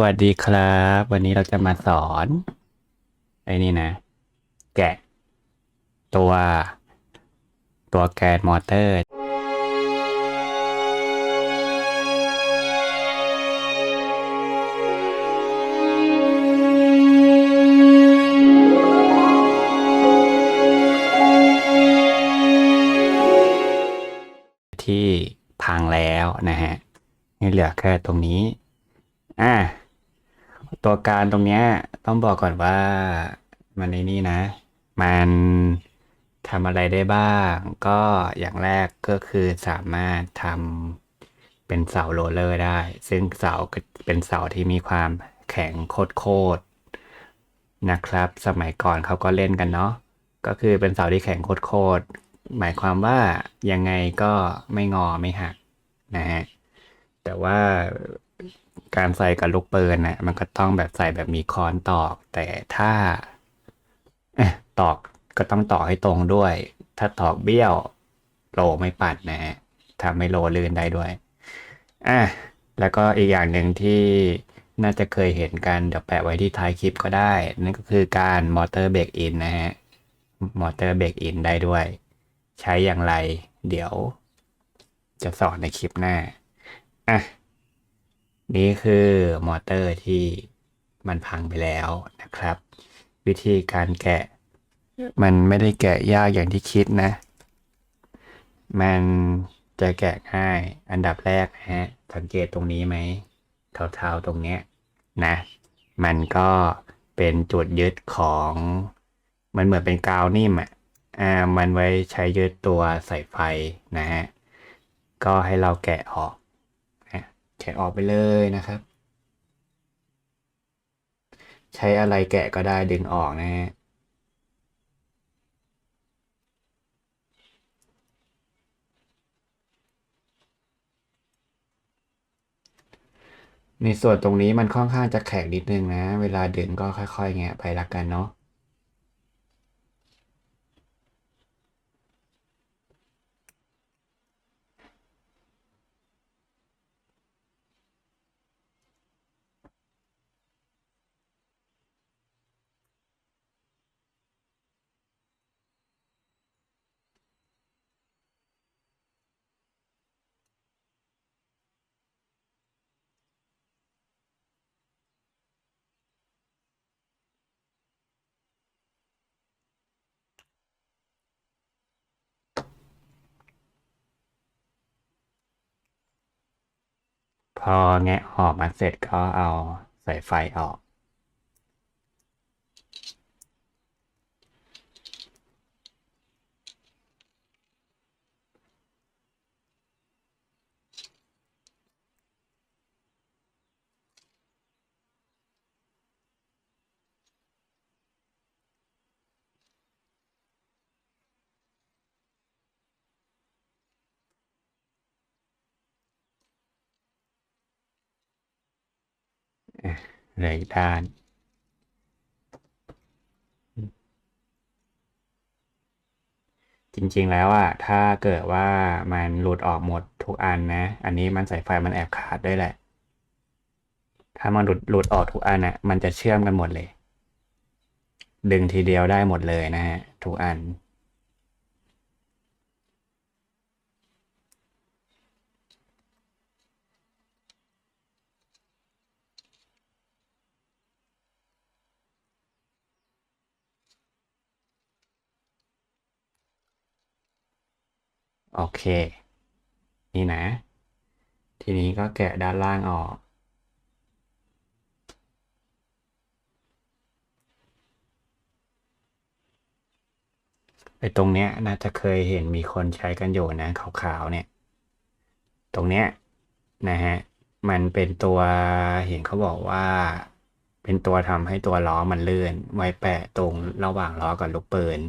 วัสดีครับ วันนี้เราจะมาสอน ไอ้นี่นะ แกะ ตัว ตัวแกนมอเตอร์ ที่พังแล้วนะฮะ นี่เหลือแค่ตรงนี้อะ ตัวการตรงเนี้ยต้องบอกก่อนว่ามันในนี่นะ มันทำอะไรได้บ้าง ก็อย่างแรกก็คือสามารถทำเป็นเสาโรลเลอร์ได้ ซึ่งเสาเป็นเสาที่มีความแข็งโคตรนะครับ สมัยก่อนเขาก็เล่นกันเนาะก็คือเป็นเสาที่แข็งโคตรหมายความว่ายังไงก็ไม่งอไม่หักนะฮะแต่ว่า การใส่กับลูกปืนน่ะมันก็ต้องแบบใส่แบบมีค้อนตอก แต่ถ้าตอกก็ต้องตอกให้ตรงด้วย ถ้าตอกเบี้ยวโลไม่ปัดนะฮะทำให้โลลื่นได้ด้วยอะแล้วก็อีกอย่างหนึ่งที่น่าจะเคยเห็นกัน เดี๋ยวแปะไว้ที่ท้ายคลิปก็ได้ นั่นก็คือการมอเตอร์เบรกอินนะฮะมอเตอร์เบรกอินได้ด้วย ใช้อย่างไร เดี๋ยว จะสอนในคลิปหน้าอะ นี่คือมอเตอร์ที่มันพังไปแล้วนะครับ วิธีการแกะ มันไม่ได้แกะยากอย่างที่คิดนะ มันจะแกะง่ายอันดับแรกนะฮะ สังเกตตรงนี้ไหมเทาๆตรงเนี้ยนะ มันก็เป็นจุดยึดของ มันเหมือนเป็นกาวนิ่มอะอ่ามันไว้ใช้ยึดตัวสายไฟนะฮะ ก็ให้เราแกะออก แกะออกไปเลยนะครับ ใช้อะไรแกะก็ได้ดึงออกนะฮะในส่วนตรงนี้มันค่อนข้างจะแข็งนิดนึงนะ เวลาดึงก็ค่อยๆแงะไปละกันเนาะ พอแงะออกมาเสร็จก็เอาสายไฟออก ลืออีกด้าน จริงๆแล้วอะถ้าเกิดว่ามันหลุดออกหมดทุกอันนะ อันนี้มันสายไฟมันแอบขาดด้วยแหละ ถ้ามันหลุดหลุดออกทุกอันอะมันจะเชื่อมกันหมดเลย ดึงทีเดียวได้หมดเลยนะฮะทุกอัน โอเค นี่นะ ทีนี้ก็แกะด้านล่างออกไอ้ตรงเนี้ยน่าจะเคยเห็นมีคนใช้กันอยู่นะขาวๆเนี่ย ตรงเนี้ยนะฮะมันเป็นตัวเห็นเขาบอกว่า เป็นตัวทำให้ตัวล้อมันเลื่อน ไว้แปะตรงระหว่างล้อกับลูกปืน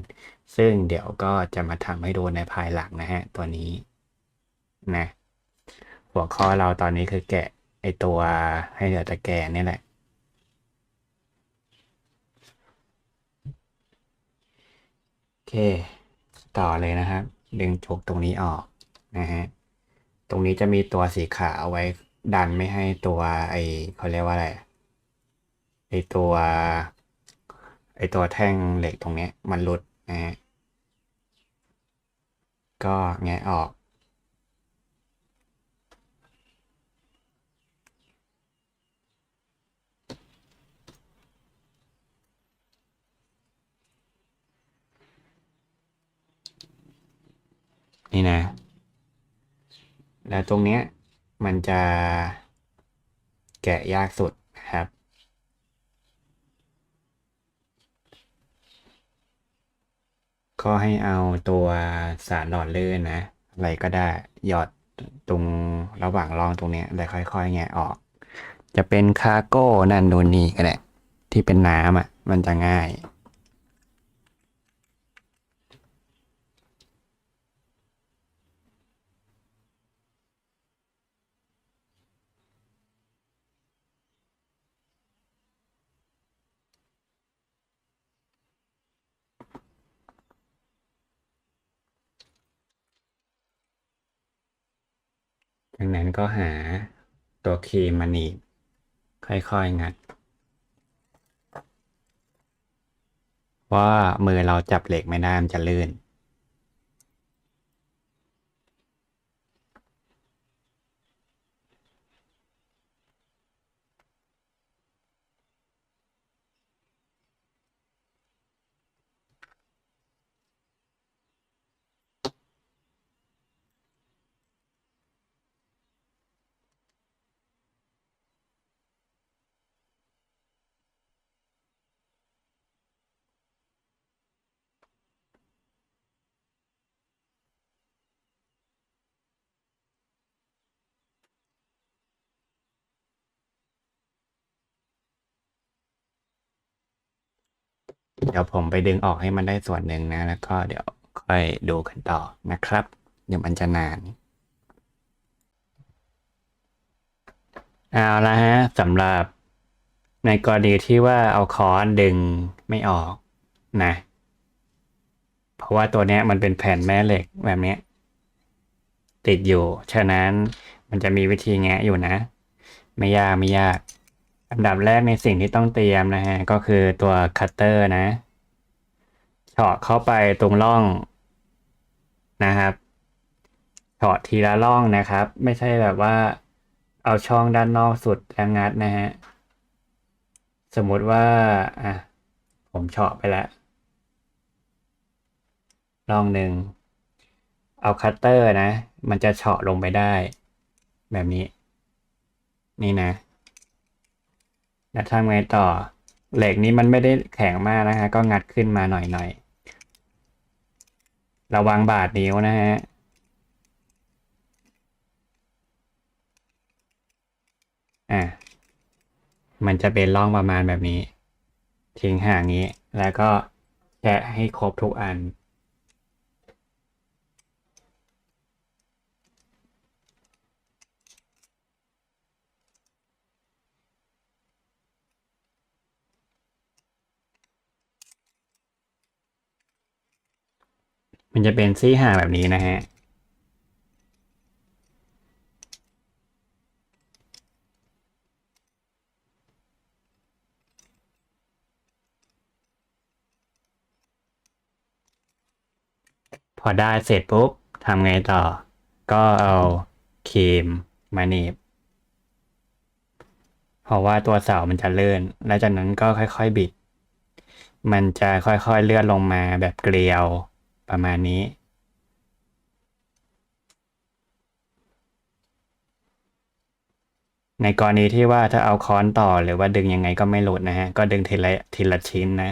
ซึ่งเดี๋ยวก็จะมาทำให้ดูในภายหลังนะฮะ ตัวนี้นะหัวข้อเราตอนนี้คือแกะไอตัวให้เหลือแต่แกนนี่แหละ โอเค ต่อเลยนะครับ ดึงจุกตรงนี้ออกนะฮะ ตรงนี้จะมีตัวสีขาวไว้ดันไม่ให้ตัวไอเขาเรียกว่าอะไรไอตัวไอตัวแท่งเหล็กตรงนี้มันหลุด นะฮะก็แงะออก นี่นะ แล้วตรงเนี้ยมันจะแกะยากสุดนะครับ ก็ให้เอาตัวสารหล่อลื่นนะ อะไรก็ได้หยอดตรงระหว่างรองตรงเนี้ยแล้วค่อยๆแงะออก จะเป็นคาร์โก้นั่นนูนนี่ก็ได้ที่เป็นน้ำอะ มันจะง่าย จากนั้นก็หาตัวครีมมาหนีบค่อยๆ งัด ว่ามือเราจับเหล็กไม่ได้มันจะลื่น เดี๋ยวผมไปดึงออกให้มันได้ส่วนหนึ่งนะ แล้วก็เดี๋ยวค่อยดูกันต่อนะครับ เดี๋ยวมันจะนานเอาละฮะสำหรับในกรณีที่ว่าเอาค้อนดึงไม่ออกนะ เพราะว่าตัวเนี้ยมันเป็นแผ่นแม่เหล็กแบบเนี้ยติดอยู่ ฉะนั้นมันจะมีวิธีแงะอยู่นะ ไม่ยากไม่ยาก อันดับแรกในสิ่งที่ต้องเตรียมนะฮะ ก็คือตัวคัตเตอร์นะ เฉาะเข้าไปตรงร่องนะครับเฉาะทีละร่องนะครับ ไม่ใช่แบบว่า เอาช่องด้านนอกสุดแล้วงัดนะฮะ สมมติว่าอะผมเฉาะไปแล้วร่องหนึ่ง เอาคัตเตอร์นะ มันจะเฉาะลงไปได้ แบบนี้ นี่นะ แล้วทำไงต่อ เหล็กนี้มันไม่ได้แข็งมากนะฮะ ก็งัดขึ้นมาหน่อยๆ ระวังบาดนิ้วนะฮะอะมันจะเป็นร่องประมาณแบบนี้ ทิ้งห่างนี้ แล้วก็แกะให้ครบทุกอัน มันจะเป็นซี่ห่างแบบนี้นะฮะพอได้เสร็จปุ๊บทำไงต่อ ก็เอาครีมมาหนีบเพราะว่าตัวเสามันจะเลื่อน แล้วจากนั้นก็ค่อยๆบิด มันจะค่อยๆเลื่อนลงมาแบบเกลียว ประมาณนี้ ในกรณีที่ว่าถ้าเอาค้อนต่อหรือว่าดึงยังไงก็ไม่หลุดนะฮะ ก็ดึงทีละทีละชิ้นนะ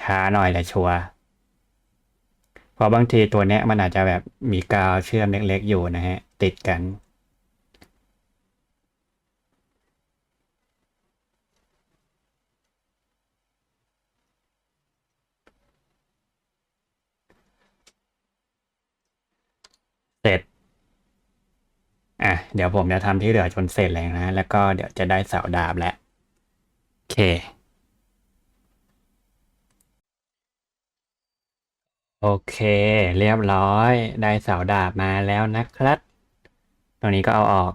ช้าหน่อยแหละชัวเพราะบางทีตัวเนี้ยมันอาจจะแบบมีกาวเชื่อมเล็กๆอยู่นะฮะ ติดกัน เสร็จ อะ เดี๋ยวผมจะทำที่เหลือจนเสร็จเลยนะ แล้วก็เดี๋ยวจะได้เสาดาบแล้ว โอเค โอเค เรียบร้อย ได้เสาดาบมาแล้วนะครับ ตรงนี้ก็เอาออก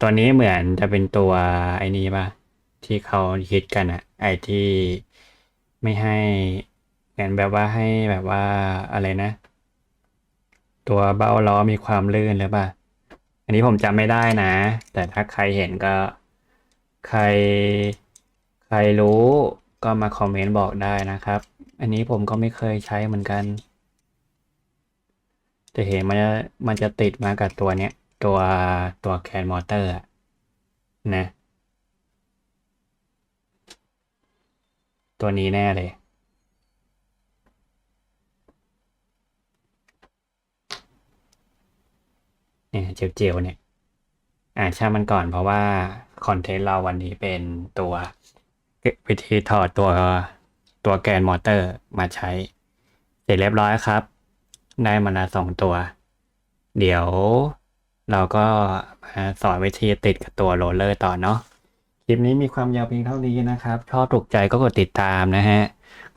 ตัวนี้เหมือนจะเป็นตัวไอ้นี้ป่ะที่เขาคิดกันอะไอที่ไม่ให้ เหมือนแบบว่าให้แบบว่าอะไรนะ ตัวเบ้าล้อมีความลื่นหรือเปล่า อันนี้ผมจำไม่ได้นะ แต่ถ้าใครเห็นก็ ใคร ใครรู้ก็มาคอมเมนต์บอกได้นะครับ อันนี้ผมก็ไม่เคยใช้เหมือนกัน แต่เห็นมันจะมันจะติดมากับตัวเนี้ย ตัวตัวแคนมอเตอร์นะ ตัวนี้แน่เลย เนี่ยเจียวๆเนี่ยอ่าช่างมันก่อนเพราะว่าคอนเทนต์เราวันนี้เป็นตัววิธีถอดตัวตัวแกนมอเตอร์มาใช้ เสร็จเรียบร้อยครับ ได้มาละสองตัว เดี๋ยวเราก็มาสอนวิธีติดกับตัวโรลเลอร์ต่อเนาะคลิปนี้มีความยาวเพียงเท่านี้นะครับ ชอบถูกใจก็กดติดตามนะฮะ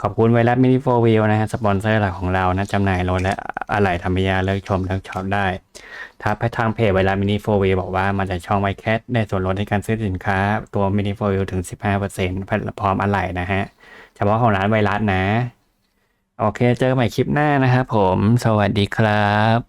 ขอบคุณไวรัสมินิโฟวิลนะฮะสปอนเซอร์หลักของเรานะจำหน่ายรถและอะไหล่ธรรมยาเลิกชมเลิกช็อปได้ทักไปทางเพจไวรัสมินิโฟวิลบอกว่ามาจากช่องไวแคทได้ส่วนลดในการซื้อสินค้า ตัวมินิโฟวิลถึง 15%พร้อมอะไหล่นะฮะ เฉพาะของร้านไวรัสนะ โอเคเจอกันใหม่คลิปหน้านะครับผม สวัสดีครับ